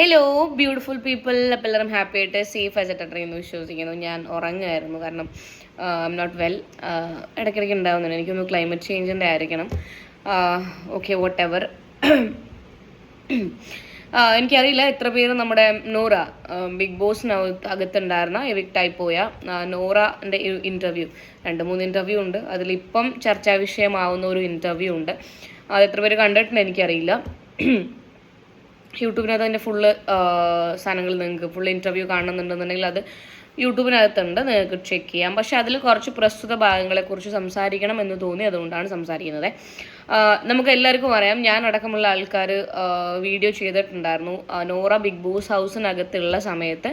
Hello beautiful people അപ്പം എല്ലാവരും happy ആയിട്ട് സേഫ് ആയിട്ട് എന്ന് വിശ്വസിക്കുന്നു. ഞാൻ ഉറങ്ങുമായിരുന്നു കാരണം ഐ നോട്ട് വെൽ ഇടയ്ക്കിടയ്ക്ക് ഉണ്ടാവുന്നുണ്ട്. എനിക്കൊന്ന് ക്ലൈമറ്റ് ചേഞ്ചിന്റെ ആയിരിക്കണം. ഓക്കെ വോട്ട് എവർ എനിക്കറിയില്ല എത്ര പേര് നമ്മുടെ നോറ ബിഗ് ബോസിനകത്ത് അകത്തുണ്ടായിരുന്ന എവിക്റ്റായി പോയ നോറന്റെ ഇന്റർവ്യൂ രണ്ട് മൂന്ന് ഇന്റർവ്യൂ ഉണ്ട്. അതിലിപ്പം ചർച്ചാ വിഷയമാവുന്ന ഒരു ഇന്റർവ്യൂ ഉണ്ട്. അത് എത്ര പേര് കണ്ടിട്ടുണ്ട് എനിക്കറിയില്ല. യൂട്യൂബിനകത്ത് അതിന്റെ ഫുള്ള് സാധനങ്ങൾ നിങ്ങൾക്ക് ഫുൾ ഇന്റർവ്യൂ കാണുന്നുണ്ടെന്നുണ്ടെങ്കിൽ അത് യൂട്യൂബിനകത്തുണ്ട് നിങ്ങൾക്ക് ചെക്ക് ചെയ്യാം. പക്ഷെ അതിൽ കുറച്ച് പ്രസ്തുത ഭാഗങ്ങളെക്കുറിച്ച് സംസാരിക്കണം എന്ന് തോന്നി അതുകൊണ്ടാണ് സംസാരിക്കുന്നത്. നമുക്ക് എല്ലാവർക്കും അറിയാം ഞാൻ അടക്കമുള്ള ആൾക്കാർ വീഡിയോ ചെയ്തിട്ടുണ്ടായിരുന്നു. നോറ ബിഗ് ബോസ് ഹൗസിനകത്തുള്ള സമയത്ത്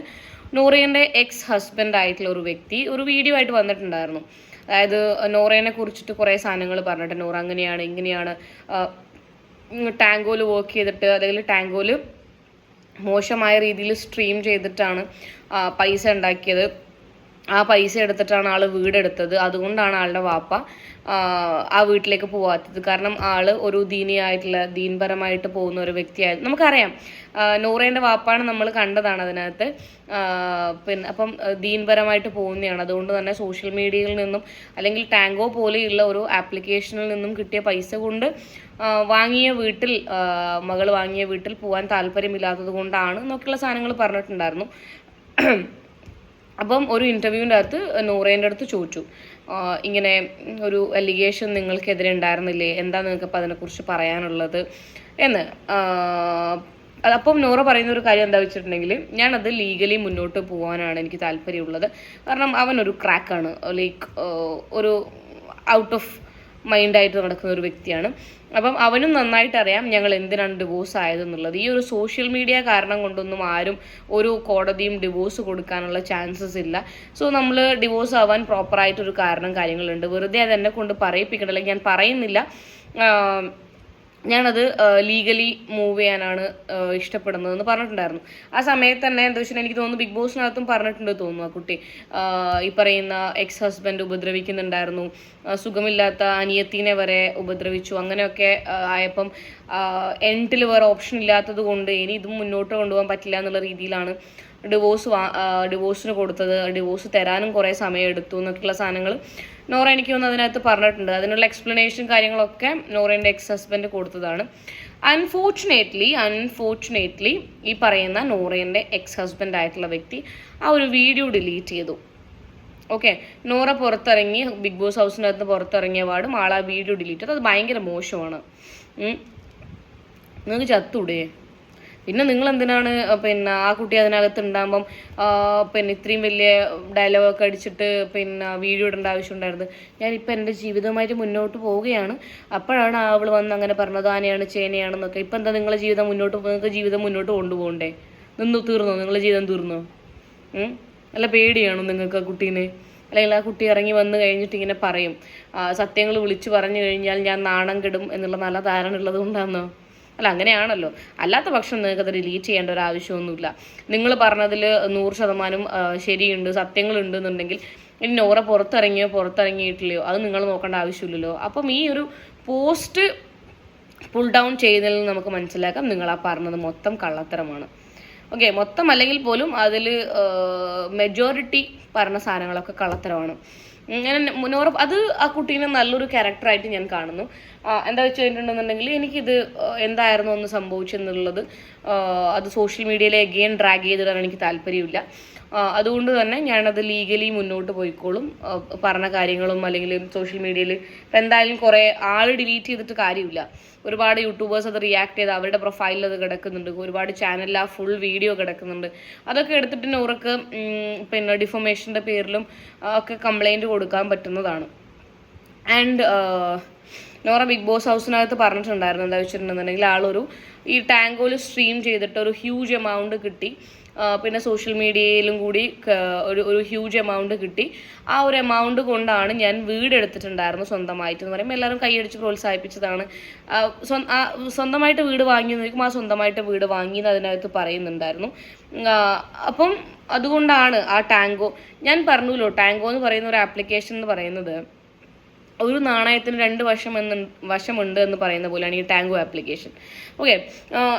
നോറയുടെ എക്സ് ഹസ്ബൻഡ് ആയിട്ടുള്ള ഒരു വ്യക്തി ഒരു വീഡിയോ ആയിട്ട് വന്നിട്ടുണ്ടായിരുന്നു. അതായത് നോറയനെ കുറിച്ചിട്ട് കുറേ സാധനങ്ങൾ പറഞ്ഞിട്ട് നോറ അങ്ങനെയാണ് ഇങ്ങനെയാണ്. ആ, ടാങ്കോയിൽ വർക്ക് ചെയ്തിട്ട് അല്ലെങ്കിൽ ടാങ്കോൽ മോശമായ രീതിയിൽ സ്ട്രീം ചെയ്തിട്ടാണ് പൈസ ഉണ്ടാക്കിയത്. ആ പൈസ എടുത്തിട്ടാണ് ആൾ വീടെടുത്തത്. അതുകൊണ്ടാണ് ആളുടെ വാപ്പ ആ, വീട്ടിലേക്ക് പോവാത്തത്. കാരണം ആൾ ഒരു ദീനിയായിട്ടുള്ള ദീൻപരമായിട്ട് പോകുന്ന ഒരു വ്യക്തിയായിരുന്നു നമുക്കറിയാം നൂറേന്റെ വാപ്പാണ് നമ്മൾ കണ്ടതാണ് അതിനകത്ത്. പിന്നെ അപ്പം ദീൻപരമായിട്ട് പോകുന്നതാണ് അതുകൊണ്ട് തന്നെ സോഷ്യൽ മീഡിയയിൽ നിന്നും അല്ലെങ്കിൽ ടാങ്കോ പോലെയുള്ള ഒരു ആപ്ലിക്കേഷനിൽ നിന്നും കിട്ടിയ പൈസ കൊണ്ട് വാങ്ങിയ വീട്ടിൽ മകൾ വാങ്ങിയ വീട്ടിൽ പോകാൻ താല്പര്യമില്ലാത്തത് കൊണ്ടാണ് എന്നൊക്കെയുള്ള സാധനങ്ങൾ പറഞ്ഞിട്ടുണ്ടായിരുന്നു. അപ്പം ഒരു ഇന്റർവ്യൂവിന്റെ അകത്ത് നൂറേന്റെ അടുത്ത് ചോദിച്ചു. ഇങ്ങനെ ഒരു അലിഗേഷൻ നിങ്ങൾക്കെതിരെ ഉണ്ടായിരുന്നില്ലേ? എന്താ നിങ്ങൾക്ക് അതിനെക്കുറിച്ച് പറയാനുള്ളത്? എന്ന്. അപ്പം നോറ പറയുന്ന ഒരു കാര്യം എന്താ വെച്ചിട്ടുണ്ടെങ്കിൽ ഞാനത് ലീഗലി മുന്നോട്ട് പോകാനാണ് എനിക്ക് താല്പര്യമുള്ളത്. കാരണം അവൻ അവനൊരു ക്രാക്കാണ്. ലൈക്ക് ഒരു ഔട്ട് ഓഫ് മൈൻഡായിട്ട് നടക്കുന്ന ഒരു വ്യക്തിയാണ്. അപ്പം അവനും നന്നായിട്ട് അറിയാം ഞങ്ങൾ എന്തിനാണ് ഡിവോഴ്സ് ആയതെന്നുള്ളത്. ഈ ഒരു സോഷ്യൽ മീഡിയ കാരണം കൊണ്ടൊന്നും ആരും ഒരു കോടതിയും ഡിവോഴ്സ് കൊടുക്കാനുള്ള ചാൻസസ് ഇല്ല. സോ നമ്മൾ ഡിവോഴ്സ് ആവാൻ പ്രോപ്പറായിട്ടൊരു കാരണം കാര്യങ്ങളുണ്ട്. വെറുതെ അതെന്നെ കൊണ്ട് പറയിപ്പിക്കണ്ട. അല്ലെങ്കിൽ ഞാൻ പറയുന്നില്ല. ഞാനത് ലീഗലി മൂവ് ചെയ്യാനാണ് ഇഷ്ടപ്പെടുന്നത് ഇഷ്ടപ്പെടുന്നതെന്ന് പറഞ്ഞിട്ടുണ്ടായിരുന്നു. ആ സമയത്ത് തന്നെ എന്താ വെച്ചാൽ എനിക്ക് തോന്നുന്നു ബിഗ് ബോസിനകത്തും പറഞ്ഞിട്ടുണ്ട് തോന്നുന്നു ആ കുട്ടി. ഈ പറയുന്ന എക്സ് ഹസ്ബൻഡ് ഉപദ്രവിക്കുന്നുണ്ടായിരുന്നു സുഖമില്ലാത്ത അനിയത്തിനെ വരെ ഉപദ്രവിച്ചു. അങ്ങനെയൊക്കെ ആയപ്പം എൻഡിൽ വേറെ ഓപ്ഷൻ ഇല്ലാത്തത് കൊണ്ട് ഇനി ഇതും മുന്നോട്ട് കൊണ്ടുപോകാൻ പറ്റില്ല എന്നുള്ള രീതിയിലാണ് ഡിവോഴ്സ് ഡിവോഴ്സിന് കൊടുത്തത് ഡിവോഴ്സ് തരാനും കുറേ സമയം എടുത്തു എന്നൊക്കെയുള്ള സാധനങ്ങൾ നോറ എനിക്ക് തോന്നുന്നു അതിനകത്ത് പറഞ്ഞിട്ടുണ്ട്. അതിനുള്ള എക്സ്പ്ലനേഷൻ കാര്യങ്ങളൊക്കെ നോറേന്റെ എക്സ് ഹസ്ബൻഡ് കൊടുത്തതാണ്. അൺഫോർച്ചുനേറ്റ്ലി അൺഫോർച്ചുനേറ്റ്ലി ഈ പറയുന്ന നോറേന്റെ എക്സ് ഹസ്ബൻഡ് ആയിട്ടുള്ള വ്യക്തി ആ ഒരു വീഡിയോ ഡിലീറ്റ് ചെയ്തു. ഓക്കെ നോറ പുറത്തിറങ്ങി ബിഗ് ബോസ് ഹൗസിനകത്ത് പുറത്തിറങ്ങിയ പാടും ആൾ ആ വീഡിയോ ഡിലീറ്റ് ചെയ്തു അത് ഭയങ്കര മോശമാണ്. നിങ്ങൾക്ക് ചത്തൂടെ? പിന്നെ നിങ്ങൾ എന്തിനാണ് പിന്നെ ആ കുട്ടി അതിനകത്ത് ഉണ്ടാകുമ്പം പിന്നെ ഇത്രയും വലിയ ഡയലോഗൊക്കെ അടിച്ചിട്ട് പിന്നെ വീഡിയോ ഇടേണ്ട ആവശ്യമുണ്ടായിരുന്നു ഞാനിപ്പോൾ എന്റെ ജീവിതമായിട്ട് മുന്നോട്ട് പോവുകയാണ്. അപ്പോഴാണ് അവൾ വന്ന് അങ്ങനെ പറഞ്ഞത് ആനയാണ് ചേനയാണെന്നൊക്കെ. ഇപ്പം എന്താ നിങ്ങളെ ജീവിതം മുന്നോട്ട് നിങ്ങൾക്ക് ജീവിതം മുന്നോട്ട് കൊണ്ടുപോകണ്ടേ? നിന്നു തീർന്നോ? നിങ്ങളെ ജീവിതം തീർന്നോ? നല്ല പേടിയാണോ നിങ്ങൾക്ക് ആ കുട്ടീനെ? അല്ലെങ്കിൽ ആ കുട്ടി ഇറങ്ങി വന്നു കഴിഞ്ഞിട്ട് ഇങ്ങനെ പറയും. സത്യങ്ങൾ വിളിച്ചു പറഞ്ഞു കഴിഞ്ഞാൽ ഞാൻ നാണം കെടും എന്നുള്ള നല്ല ധാരണ ഉള്ളത് കൊണ്ടാണോ അല്ല അങ്ങനെയാണല്ലോ. അല്ലാത്ത പക്ഷം അത് ഡിലീറ്റ് ചെയ്യേണ്ട ഒരു ആവശ്യമൊന്നുമില്ല. നിങ്ങൾ പറഞ്ഞതിൽ നൂറ് ശതമാനം ശരിയുണ്ട് സത്യങ്ങളുണ്ട് എന്നുണ്ടെങ്കിൽ ഇനി നോറ പുറത്തിറങ്ങിയോ പുറത്തിറങ്ങിയിട്ടില്ലയോ അത് നിങ്ങൾ നോക്കേണ്ട ആവശ്യമില്ലല്ലോ. അപ്പം ഈ ഒരു പോസ്റ്റ് പുൾ ഡൗൺ ചെയ്യുന്നതിൽ നമുക്ക് മനസ്സിലാക്കാം നിങ്ങൾ ആ പറഞ്ഞത് മൊത്തം കള്ളത്തരമാണ്. ഓക്കെ മൊത്തം അല്ലെങ്കിൽ പോലും അതിൽ മെജോറിറ്റി പറഞ്ഞ സാധനങ്ങളൊക്കെ കള്ളത്തരമാണ്. ഞാൻ മുന്നോറ് അത് ആ കുട്ടീനെ നല്ലൊരു ക്യാരക്ടറായിട്ട് ഞാൻ കാണുന്നു. എന്താ വെച്ച് കഴിഞ്ഞിട്ടുണ്ടെന്നുണ്ടെങ്കിൽ എനിക്കിത് എന്തായിരുന്നു ഒന്ന് സംഭവിച്ചെന്നുള്ളത് അത് സോഷ്യൽ മീഡിയയിൽ എഗെയിൻ ഡ്രാഗ് ചെയ്തിടാൻ എനിക്ക് താല്പര്യമില്ല. അതുകൊണ്ട് തന്നെ ഞാനത് ലീഗലി മുന്നോട്ട് പോയിക്കോളും. പറഞ്ഞ കാര്യങ്ങളും അല്ലെങ്കിൽ സോഷ്യൽ മീഡിയയിൽ ഇപ്പം എന്തായാലും കുറേ ആൾ ഡിലീറ്റ് ചെയ്തിട്ട് കാര്യമില്ല. ഒരുപാട് യൂട്യൂബേഴ്സ് അത് റിയാക്ട് ചെയ്ത് അവരുടെ പ്രൊഫൈലിൽ അത് കിടക്കുന്നുണ്ട്. ഒരുപാട് ചാനലിൽ ആ ഫുൾ വീഡിയോ കിടക്കുന്നുണ്ട്. അതൊക്കെ എടുത്തിട്ട് നൂറക്ക് പിന്നെ ഡിഫോമേഷന്റെ പേരിലും ഒക്കെ കംപ്ലൈന്റ് കൊടുക്കാൻ പറ്റുന്നതാണ്. ആൻഡ് നോറ ബിഗ് ബോസ് ഹൗസിനകത്ത് പറഞ്ഞിട്ടുണ്ടായിരുന്നു എന്താ വെച്ചിട്ടുണ്ടെന്നുണ്ടെങ്കിൽ ആളൊരു ഈ ടാങ്കോയിൽ സ്ട്രീം ചെയ്തിട്ട് ഒരു ഹ്യൂജ് എമൗണ്ട് കിട്ടി. പിന്നെ സോഷ്യൽ മീഡിയയിലും കൂടി ഒരു ഒരു ഹ്യൂജ് എമൗണ്ട് കിട്ടി. ആ ഒരു എമൗണ്ട് കൊണ്ടാണ് ഞാൻ വീട് എടുത്തിട്ടുണ്ടായിരുന്നു സ്വന്തമായിട്ട് എന്ന് പറയുമ്പോൾ എല്ലാവരും കൈയടിച്ച് പ്രോത്സാഹിപ്പിച്ചതാണ്. സ്വന്തമായിട്ട് വീട് വാങ്ങി നോക്കും ആ സ്വന്തമായിട്ട് വീട് വാങ്ങി എന്ന് അതിനകത്ത് പറയുന്നുണ്ടായിരുന്നു. അപ്പം അതുകൊണ്ടാണ് ആ ടാങ്കോ. ഞാൻ പറഞ്ഞല്ലോ ടാങ്കോ എന്ന് പറയുന്ന ഒരു ആപ്ലിക്കേഷൻ എന്ന് പറയുന്നത് ഒരു നാണയത്തിന് രണ്ട് വശം എന്ന് വശമുണ്ട് എന്ന് പറയുന്ന പോലെയാണ് ഈ ടാങ്കോ ആപ്ലിക്കേഷൻ. ഓക്കെ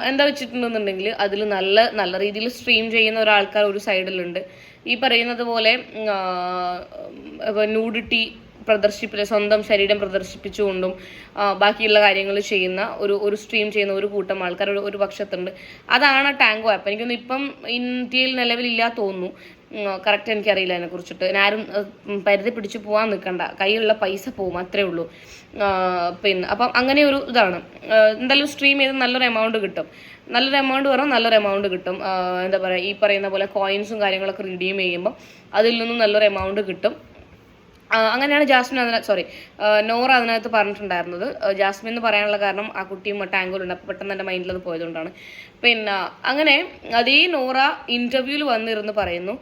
എന്താ വെച്ചിട്ടുണ്ടെന്നുണ്ടെങ്കിൽ അതിൽ നല്ല നല്ല രീതിയിൽ സ്ട്രീം ചെയ്യുന്ന ഒരാൾക്കാർ ഒരു സൈഡിലുണ്ട്. ഈ പറയുന്നത് പോലെ ന്യൂഡിറ്റി പ്രദർശിപ്പിച്ച സ്വന്തം ശരീരം പ്രദർശിപ്പിച്ചുകൊണ്ടും ബാക്കിയുള്ള കാര്യങ്ങൾ ചെയ്യുന്ന ഒരു ഒരു സ്ട്രീം ചെയ്യുന്ന ഒരു കൂട്ടം ആൾക്കാർ ഒരു പക്ഷത്തുണ്ട്. അതാണ് ടാങ്കോ ആപ്പ്. എനിക്കൊന്നും ഇപ്പം ഇന്ത്യയിൽ നിലവിലില്ല തോന്നുന്നു. കറക്റ്റ് എനിക്കറിയില്ല അതിനെ കുറിച്ചിട്ട് ആരും പരിധി പിടിച്ച് പോകാൻ നിൽക്കണ്ട. കയ്യിലുള്ള പൈസ പോവും അത്രേ ഉള്ളൂ. പിന്നെ അപ്പം അങ്ങനെ ഒരു ഇതാണ്. എന്തായാലും സ്ട്രീം ചെയ്ത് നല്ലൊരു എമൗണ്ട് കിട്ടും. നല്ലൊരു എമൗണ്ട് വരും നല്ലൊരു എമൗണ്ട് കിട്ടും. എന്താ പറയുക ഈ പറയുന്ന പോലെ കോയിൻസും കാര്യങ്ങളൊക്കെ റിഡീം ചെയ്യുമ്പോൾ അതിൽ നിന്നും നല്ലൊരു എമൗണ്ട് കിട്ടും. അങ്ങനെയാണ് ജാസ്മിൻ അതിനകത്ത് സോറി നോറ അതിനകത്ത് പറഞ്ഞിട്ടുണ്ടായിരുന്നത്. ജാസ്മിൻ എന്ന് പറയാനുള്ള കാരണം ആ കുട്ടിയും ടാങ്കൂലുണ്ട് അപ്പോൾ പെട്ടെന്ന് എന്റെ മൈൻഡിൽ അത് പോയതുകൊണ്ടാണ്. പിന്നെ അങ്ങനെ അതേ നോറ ഇന്റർവ്യൂവിൽ വന്നിരുന്ന് പറയുന്നു.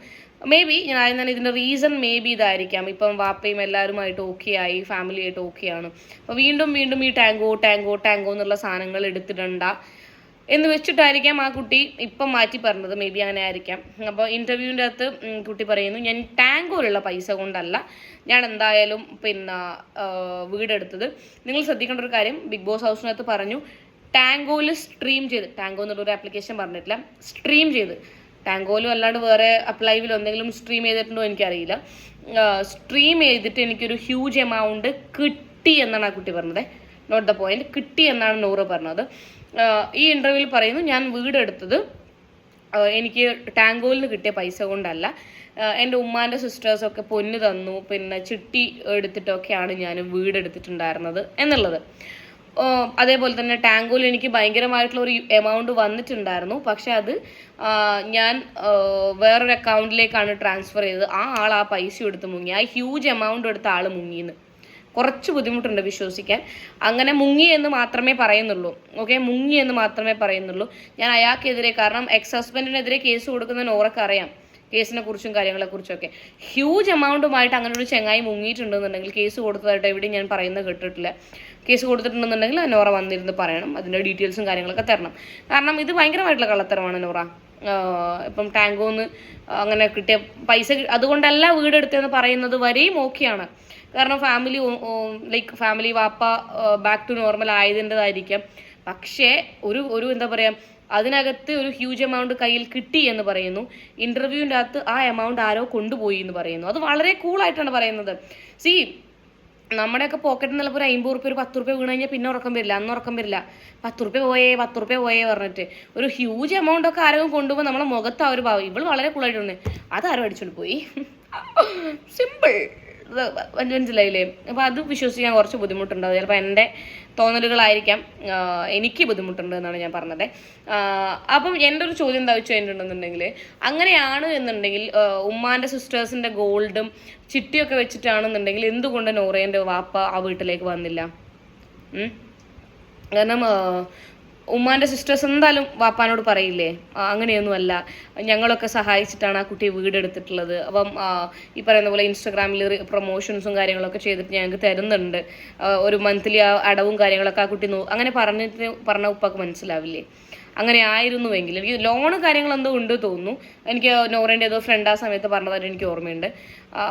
മേ ബി ഞാൻ ആദ്യം തന്നെ ഇതിന്റെ റീസൺ മേ ബി ഇതായിരിക്കാം. ഇപ്പം വാപ്പയും എല്ലാവരുമായിട്ട് ഓക്കെ ആയി ഫാമിലിയായിട്ട് ഓക്കെ ആണ്. അപ്പോൾ വീണ്ടും വീണ്ടും ഈ ടാങ്കോ ടാങ്കോ ടാങ്കോ എന്നുള്ള സാധനങ്ങൾ എടുത്തിടണ്ട. എന്ന് വെച്ചിട്ടായിരിക്കാം ആ കുട്ടി ഇപ്പം മാറ്റി പറഞ്ഞത്. മേ ബി അങ്ങനെ ആയിരിക്കാം. അപ്പോൾ ഇന്റർവ്യൂവിന്റെ അകത്ത് കുട്ടി പറയുന്നു ഞാൻ ടാങ്കോയിലുള്ള പൈസ കൊണ്ടല്ല ഞാൻ എന്തായാലും പിന്നെ വീടെടുത്തത്. നിങ്ങൾ ശ്രദ്ധിക്കേണ്ട ഒരു കാര്യം ബിഗ് ബോസ് ഹൗസിനകത്ത് പറഞ്ഞു ടാങ്കോയിൽ സ്ട്രീം ചെയ്ത് ടാങ്കോ എന്നുള്ളൊരു ആപ്ലിക്കേഷൻ പറഞ്ഞിട്ടില്ല സ്ട്രീം ചെയ്ത്. ടാങ്കോയിലും അല്ലാണ്ട് വേറെ അപ്ലൈവിലോ എന്തെങ്കിലും സ്ട്രീം ചെയ്തിട്ടുണ്ടോ എനിക്കറിയില്ല. സ്ട്രീം ചെയ്തിട്ട് എനിക്കൊരു ഹ്യൂജ് എമൗണ്ട് കിട്ടി എന്നാണ് ആ കുട്ടി പറഞ്ഞത്. നോട്ട് ദ പോയിന്റ് കിട്ടി എന്നാണ് നൂറ് പറഞ്ഞത്. ഈ ഇന്റർവ്യൂവിൽ പറയുന്നു ഞാൻ വീടെടുത്തത് എനിക്ക് ടാങ്കോയിൽ നിന്ന് കിട്ടിയ പൈസ കൊണ്ടല്ല. എന്റെ ഉമ്മാന്റെ സിസ്റ്റേഴ്സൊക്കെ പൊന്ന് തന്നു പിന്നെ ചിട്ടി എടുത്തിട്ടൊക്കെയാണ് ഞാൻ വീടെടുത്തിട്ടുണ്ടായിരുന്നത് എന്നുള്ളത്. അതേപോലെ തന്നെ ടാങ്കോയിൽ എനിക്ക് ഭയങ്കരമായിട്ടുള്ള ഒരു എമൗണ്ട് വന്നിട്ടുണ്ടായിരുന്നു. പക്ഷെ അത് ഞാൻ വേറൊരു അക്കൗണ്ടിലേക്കാണ് ട്രാൻസ്ഫർ ചെയ്തത്. ആ ആൾ ആ പൈസ എടുത്ത് മുങ്ങി. ആ ഹ്യൂജ് എമൗണ്ട് എടുത്ത ആൾ മുങ്ങിയെന്ന് കുറച്ച് ബുദ്ധിമുട്ടുണ്ട് വിശ്വസിക്കാൻ. അങ്ങനെ മുങ്ങി എന്ന് മാത്രമേ പറയുന്നുള്ളൂ. ഓക്കെ മുങ്ങി എന്ന് മാത്രമേ പറയുന്നുള്ളൂ. ഞാൻ അയാൾക്കെതിരെ കാരണം എക്സ് ഹസ്ബൻഡിനെതിരെ കേസ് കൊടുക്കുന്ന നോറക്ക് അറിയാം. കേസിനെ കുറിച്ചും കാര്യങ്ങളെ കുറിച്ചൊക്കെ. ഹ്യൂജ് എമൗണ്ടുമായിട്ട് അങ്ങനെ ഒരു ചെങ്ങായി മുങ്ങിയിട്ടുണ്ടെന്നുണ്ടെങ്കിൽ കേസ് കൊടുത്തതായിട്ട് എവിടെയും ഞാൻ പറയുന്നത് കേട്ടിട്ടില്ല. കേസ് കൊടുത്തിട്ടുണ്ടെന്നുണ്ടെങ്കിൽ നോറ വന്നിരുന്ന് പറയണം. അതിന്റെ ഡീറ്റെയിൽസും കാര്യങ്ങളൊക്കെ തരണം. കാരണം ഇത് ഭയങ്കരമായിട്ടുള്ള കള്ളത്തരമാണ് നോറ. ഇപ്പം ടാങ്കോന്ന് അങ്ങനെ കിട്ടിയ പൈസ അതുകൊണ്ടല്ല വീടെടുത്തതെന്ന് പറയുന്നത് വരെയും ഓക്കെയാണ്. കാരണം ഫാമിലി ലൈക്ക് ഫാമിലി വാപ്പ ബാക്ക് ടു നോർമൽ ആയതിന്റെതായിരിക്കാം. പക്ഷേ ഒരു ഒരു എന്താ പറയുക അതിനകത്ത് ഒരു ഹ്യൂജ് എമൗണ്ട് കയ്യിൽ കിട്ടി എന്ന് പറയുന്നു. ഇന്റർവ്യൂവിന്റെ അകത്ത് ആ എമൗണ്ട് ആരോ കൊണ്ടുപോയി എന്ന് പറയുന്നു. അത് വളരെ കൂളായിട്ടാണ് പറയുന്നത്. സി നമ്മുടെയൊക്കെ പോക്കറ്റിൽ നിന്ന് ചിലപ്പോൾ ഒരു അമ്പത് റുപ്യ ഒരു പത്ത് റുപ്യ വീണ് കഴിഞ്ഞാൽ പിന്നെ ഉറക്കം വരില്ല. അന്ന് ഉറക്കം വരില്ല. പത്ത് റുപ്യ പോയേ പത്ത് റുപ്യ പോയേ പറഞ്ഞിട്ട്. ഒരു ഹ്യൂജ് എമൗണ്ട് ഒക്കെ ആരെങ്കിലും കൊണ്ടുപോകുമ്പോൾ നമ്മളെ മുഖത്ത് ആ ഒരു ഭാവം. ഇവൾ വളരെ കൂളായിട്ടുണ്ട് അതാരും അടിച്ചുകൊണ്ട് പോയി. സിമ്പിൾ മനസ്സിലായില്ലേ അപ്പോൾ അത് വിശ്വസിക്കാൻ കുറച്ച് ബുദ്ധിമുട്ടുണ്ട്. ചിലപ്പോൾ എന്റെ തോന്നലുകളായിരിക്കാം എനിക്ക് ബുദ്ധിമുട്ടുണ്ട് എന്നാണ് ഞാൻ പറഞ്ഞത്. അപ്പം എന്റെ ഒരു ചോദ്യം എന്താ വെച്ച് കഴിഞ്ഞിട്ടുണ്ടെന്നുണ്ടെങ്കിൽ അങ്ങനെയാണ് എന്നുണ്ടെങ്കിൽ ഉമ്മാന്റെ സിസ്റ്റേഴ്സിന്റെ ഗോൾഡും ചിട്ടിയൊക്കെ വെച്ചിട്ടാണെന്നുണ്ടെങ്കിൽ എന്തുകൊണ്ട് നോറേന്റെ വാപ്പ ആ വീട്ടിലേക്ക് വന്നില്ല? കാരണം ഉമ്മാന്റെ സിസ്റ്റേഴ്സ് എന്തായാലും വാപ്പാനോട് പറയില്ലേ? അങ്ങനെയൊന്നുമല്ല. ഞങ്ങളൊക്കെ സഹായിച്ചിട്ടാണ് ആ കുട്ടി വീടെടുത്തിട്ടുള്ളത്. അപ്പം ഈ പറയുന്ന പോലെ ഇൻസ്റ്റഗ്രാമിൽ പ്രൊമോഷൻസും കാര്യങ്ങളൊക്കെ ചെയ്തിട്ട് ഞങ്ങൾക്ക് തരുന്നുണ്ട്. ഒരു മന്ത്ലി ആ അടവും കാര്യങ്ങളൊക്കെ ആ കുട്ടി നോ അങ്ങനെ പറഞ്ഞിട്ട് പറഞ്ഞ ഉപ്പാക്ക് മനസ്സിലാവില്ലേ? അങ്ങനെ ആയിരുന്നുവെങ്കിൽ എനിക്ക് ലോണ് കാര്യങ്ങൾ എന്തോ ഉണ്ട് തോന്നുന്നു. എനിക്ക് നോറേന്റെ ഏതോ ഫ്രണ്ട് ആ സമയത്ത് പറഞ്ഞതായിട്ട് എനിക്ക് ഓർമ്മയുണ്ട്.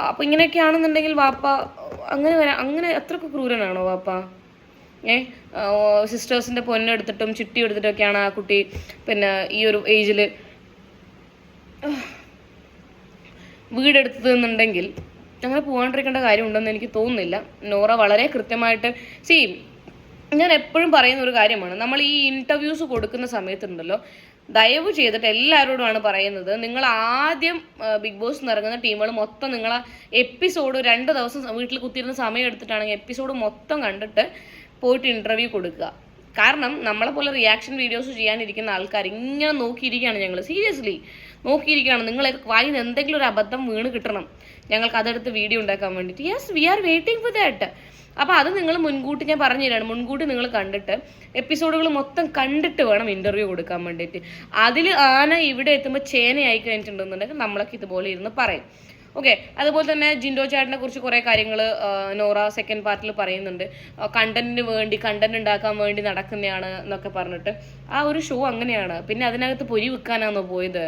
അപ്പം ഇങ്ങനെയൊക്കെ ആണെന്നുണ്ടെങ്കിൽ വാപ്പ അങ്ങനെ വരാ അങ്ങനെ അത്രയ്ക്ക് ക്രൂരനാണോ വാപ്പ? ഏ സിസ്റ്റേഴ്സിന്റെ പൊന്നെടുത്തിട്ടും ചിട്ടി എടുത്തിട്ടൊക്കെയാണ് ആ കുട്ടി പിന്നെ ഈ ഒരു ഏജിൽ വീടെടുത്തത് എന്നുണ്ടെങ്കിൽ അങ്ങനെ പോകാണ്ടിരിക്കേണ്ട കാര്യമുണ്ടെന്ന് എനിക്ക് തോന്നുന്നില്ല. നോറ വളരെ കൃത്യമായിട്ട് സി ഞാൻ എപ്പോഴും പറയുന്ന ഒരു കാര്യമാണ്. നമ്മൾ ഈ ഇന്റർവ്യൂസ് കൊടുക്കുന്ന സമയത്തുണ്ടല്ലോ ദയവ് ചെയ്തിട്ട് എല്ലാവരോടുമാണ് പറയുന്നത്. നിങ്ങൾ ആദ്യം ബിഗ് ബോസ് നിറങ്ങുന്ന ടീമുകൾ മൊത്തം നിങ്ങൾ എപ്പിസോഡ് രണ്ട് ദിവസം വീട്ടിൽ കുത്തിയിരുന്ന സമയം എടുത്തിട്ടാണെങ്കിൽ എപ്പിസോഡ് മൊത്തം കണ്ടിട്ട് പോയിട്ട് ഇന്റർവ്യൂ കൊടുക്കുക. കാരണം നമ്മളെ പോലെ റിയാക്ഷൻ വീഡിയോസ് ചെയ്യാനിരിക്കുന്ന ആൾക്കാർ ഇങ്ങനെ നോക്കിയിരിക്കുകയാണ് ഞങ്ങൾ സീരിയസ്ലി നോക്കിയിരിക്കുകയാണ്. നിങ്ങൾ വായിൽ നിന്ന് എന്തെങ്കിലും ഒരു അബദ്ധം വീണ് കിട്ടണം. ഞങ്ങൾക്ക് അതെടുത്ത് വീഡിയോ ഉണ്ടാക്കാൻ വേണ്ടിയിട്ട്. Yes we are waiting for that അപ്പോൾ അത് നിങ്ങൾ മുൻകൂട്ടി ഞാൻ പറഞ്ഞു തരാണ്. മുൻകൂട്ടി നിങ്ങൾ കണ്ടിട്ട് എപ്പിസോഡുകൾ മൊത്തം കണ്ടിട്ട് വേണം ഇന്റർവ്യൂ കൊടുക്കാൻ വേണ്ടിയിട്ട്. അതിൽ ആന ഇവിടെ എത്തുമ്പോൾ ചേനയായി കഴിഞ്ഞിട്ടുണ്ടെന്നുണ്ടെങ്കിൽ നമ്മളൊക്കെ ഇതുപോലെ ഇരുന്ന് പറയും. ഓക്കെ അതുപോലെ തന്നെ ജിൻഡോ ചാട്ടിനെ കുറിച്ച് കുറേ കാര്യങ്ങൾ നോറ സെക്കൻഡ് പാർട്ടിൽ പറയുന്നുണ്ട്. കണ്ടന്റിന് വേണ്ടി കണ്ടന്റ് ഉണ്ടാക്കാൻ വേണ്ടി നടക്കുന്നതാണ് എന്നൊക്കെ പറഞ്ഞിട്ട്. ആ ഒരു ഷോ അങ്ങനെയാണ്. പിന്നെ അതിനകത്ത് പൊരി വെക്കാനാണോ പോയത്?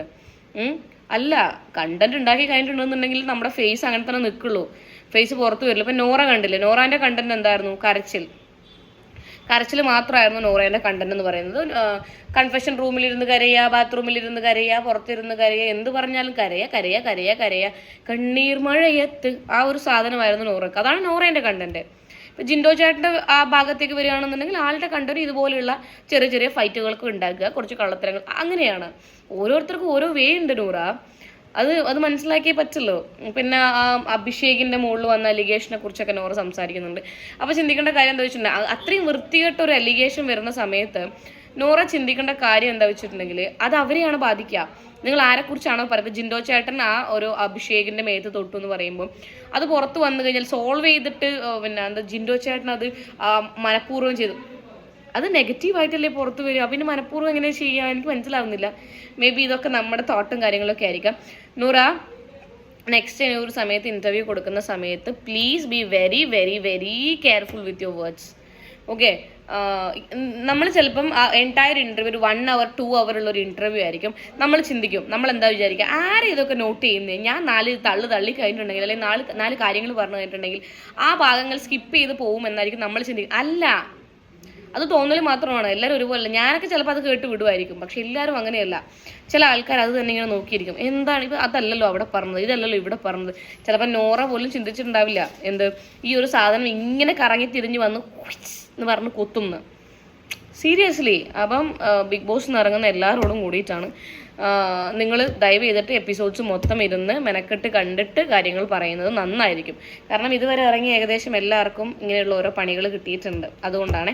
അല്ല കണ്ടന്റ് ഉണ്ടാക്കി കഴിഞ്ഞിട്ടുണ്ടെന്നുണ്ടെങ്കിൽ നമ്മുടെ ഫേസ് അങ്ങനെ തന്നെ നിൽക്കുള്ളൂ ഫേസ് പുറത്ത് വരില്ല. ഇപ്പം നോറ കണ്ടില്ലേ? നോറാന്റെ കണ്ടന്റ് എന്തായിരുന്നു? കരച്ചിൽ. കരച്ചിൽ മാത്രമായിരുന്നു നോറയുടെ കണ്ടന്റ് എന്ന് പറയുന്നത്. കൺഫെഷൻ റൂമിലിരുന്ന് കരയുക ബാത്റൂമിലിരുന്ന് കരയുക പുറത്തിരുന്ന് കരയുക എന്ത് പറഞ്ഞാലും കരയ കരയ കരയ കരയ. കണ്ണീർ മഴയത്ത് ആ ഒരു സാധനമായിരുന്നു നോറയ്ക്ക് അതാണ് നോറേന്റെ കണ്ടന്റ് ഇപ്പം ജിൻഡോ ചേട്ടന്റെ ആ ഭാഗത്തേക്ക് വരികയാണെന്നുണ്ടെങ്കിൽ ആളുടെ കണ്ടന്റ് ഇതുപോലെയുള്ള ചെറിയ ചെറിയ ഫൈറ്റുകൾക്ക് ഉണ്ടാക്കുക കുറച്ച് കള്ളത്തരങ്ങൾ അങ്ങനെയാണ്. ഓരോരുത്തർക്കും ഓരോ വേ ഉണ്ട് നൂറ. അത് അത് മനസ്സിലാക്കിയേ പറ്റുള്ളൂ. പിന്നെ ആ അഭിഷേകിന്റെ മുകളിൽ വന്ന അലിഗേഷനെ കുറിച്ചൊക്കെ നോറ് സംസാരിക്കുന്നുണ്ട്. അപ്പൊ ചിന്തിക്കേണ്ട കാര്യം എന്താ വെച്ചിട്ടുണ്ടെങ്കിൽ അത്രയും വൃത്തികെട്ട ഒരു അലിഗേഷൻ വരുന്ന സമയത്ത് നോറ ചിന്തിക്കേണ്ട കാര്യം എന്താ വെച്ചിട്ടുണ്ടെങ്കിൽ അത് അവരെയാണ് ബാധിക്കുക. നിങ്ങൾ ആരെക്കുറിച്ചാണോ പറയുന്നത്? ജിൻഡോ ചേട്ടൻ ആ ഒരു അഭിഷേകിന്റെ മേത്ത് തൊട്ടു എന്ന് പറയുമ്പോൾ അത് പുറത്ത് വന്നു കഴിഞ്ഞാൽ സോൾവ് ചെയ്തിട്ട് പിന്നെ എന്താ ജിൻഡോ ചേട്ടൻ അത് മനഃപൂർവം ചെയ്തു. അത് നെഗറ്റീവായിട്ടല്ലേ പുറത്ത് വരിക? പിന്നെ മനഃപൂർവം എങ്ങനെ ചെയ്യുക എനിക്ക് മനസ്സിലാവുന്നില്ല. മേ ബി ഇതൊക്കെ നമ്മുടെ തോട്ടും കാര്യങ്ങളൊക്കെ ആയിരിക്കാം. നൂറ നെക്സ്റ്റ് ഒരു സമയത്ത് ഇന്റർവ്യൂ കൊടുക്കുന്ന സമയത്ത് please be very very very careful with your words okay നമ്മൾ ചിലപ്പം എന്റയർ ഇന്റർവ്യൂ ഒരു വൺ അവർ ടു അവർ ഉള്ള ഒരു ഇന്റർവ്യൂ ആയിരിക്കും. നമ്മൾ ചിന്തിക്കും. നമ്മൾ എന്താ വിചാരിക്കുക? ആരെ ഇതൊക്കെ നോട്ട് ചെയ്യുന്നത് ഞാൻ നാല് തള്ളു തള്ളി കഴിഞ്ഞിട്ടുണ്ടെങ്കിൽ അല്ലെങ്കിൽ നാല് നാല് കാര്യങ്ങൾ പറഞ്ഞു കഴിഞ്ഞിട്ടുണ്ടെങ്കിൽ ആ ഭാഗങ്ങൾ സ്കിപ്പ് ചെയ്ത് പോകുമെന്നായിരിക്കും നമ്മൾ ചിന്തിക്കുക. അല്ല. അത് തോന്നൽ മാത്രമാണ്. എല്ലാവരും ഒരുപോലെ ഞാനൊക്കെ ചിലപ്പോൾ അത് കേട്ട് വിടുമായിരിക്കും പക്ഷെ എല്ലാവരും അങ്ങനെയല്ല. ചില ആൾക്കാർ അത് തന്നെ ഇങ്ങനെ നോക്കിയിരിക്കും. എന്താണ് ഇപ്പം അതല്ലല്ലോ അവിടെ പറഞ്ഞത്? ഇതല്ലല്ലോ ഇവിടെ പറഞ്ഞത്? ചിലപ്പോൾ നോറ പോലും ചിന്തിച്ചിട്ടുണ്ടാവില്ല. എന്ത്? ഈ ഒരു സാധനം ഇങ്ങനെ കറങ്ങി തിരിഞ്ഞ് വന്ന് എന്ന് പറഞ്ഞ് കൊത്തുന്നു. സീരിയസ്ലി. അപ്പം ബിഗ് ബോസ് ഇറങ്ങുന്ന എല്ലാവരോടും കൂടിയിട്ടാണ്. നിങ്ങൾ ദയവ് ചെയ്തിട്ട് എപ്പിസോഡ്സ് മൊത്തം ഇരുന്ന് മെനക്കെട്ട് കണ്ടിട്ട് കാര്യങ്ങൾ പറയുന്നത് നന്നായിരിക്കും. കാരണം ഇതുവരെ ഇറങ്ങി ഏകദേശം എല്ലാവർക്കും ഇങ്ങനെയുള്ള ഓരോ പണികൾ കിട്ടിയിട്ടുണ്ട്. അതുകൊണ്ടാണ്.